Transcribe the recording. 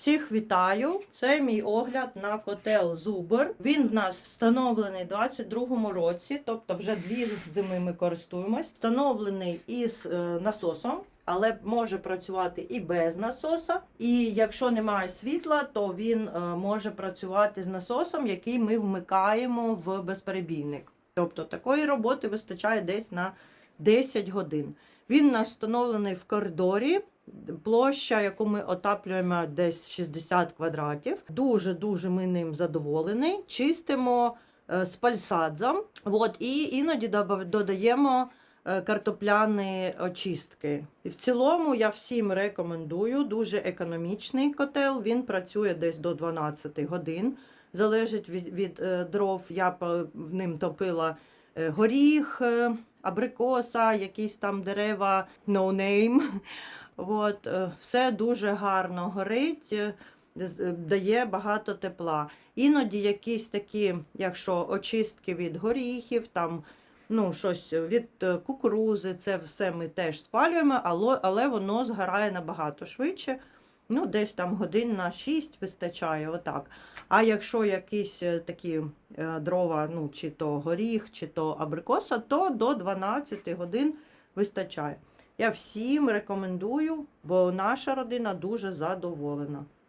Всіх вітаю! Це мій огляд на котел Зубр. Він в нас встановлений у 22-му році, тобто вже дві зими ми користуємось. Встановлений із е, насосом, але може працювати і без насоса. І якщо немає світла, то він е, може працювати з насосом, який ми вмикаємо в безперебійник. Тобто такої роботи вистачає десь на 10 годин. Він у нас встановлений в коридорі. Площа, яку ми отаплюємо, десь 60 квадратів. Дуже дуже ми ним задоволені. Чистимо е, з пальсадзом. От, і іноді додаємо е, картопляні очистки. В цілому я всім рекомендую. Дуже економічний котел. Він працює десь до 12 годин. Залежить від, від е, дров. Я в ним топила горіх, абрикоса, якісь там дерева, no name. От, е, все дуже гарно горить, е, е, дає багато тепла. Іноді якісь такі, якщо очистки від горіхів, там, ну, щось від кукурузи, це все ми теж спалюємо, але, воно згорає набагато швидше. Ну, десь там годин на 6 вистачає, отак. А якщо якісь такі дрова, ну, чи то горіх, чи то абрикоса, то до 12 годин вистачає. Я всім рекомендую, бо наша родина дуже задоволена.